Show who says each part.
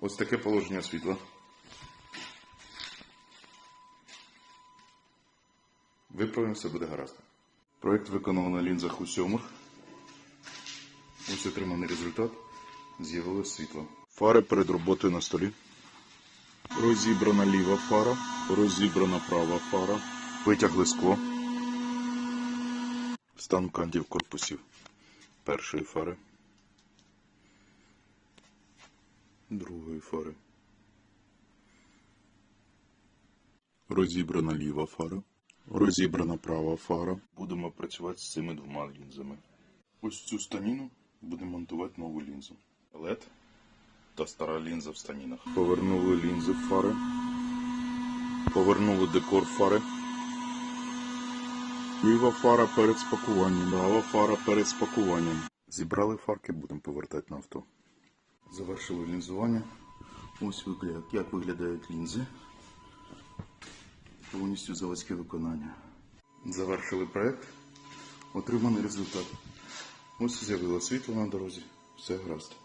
Speaker 1: ось таке положення світла. Виправимо, все буде гаразд. Проєкт виконано на лінзах у сьомих. Ось отриманий результат. З'явилось світло. Фари перед роботою на столі. Розібрана ліва фара, розібрана права фара. Витягли скло. Стан кантів корпусів першої фари. Другої фари. Розібрана ліва фара. Розібрана права фара. Будемо працювати з цими двома лінзами. Ось цю станіну будемо монтувати нову лінзу. LED та стара лінза в станінах. Повернули лінзи в фари. Повернули декор фари. Ліва фара перед спакуванням, права фара перед спакуванням. Зібрали фарки, будемо повертати на авто. Завершили лінзування. Ось як виглядають лінзи. Повністю заводське виконання. Завершили проект. Отриманий результат. Ось з'явилося світло на дорозі. Все гаразд.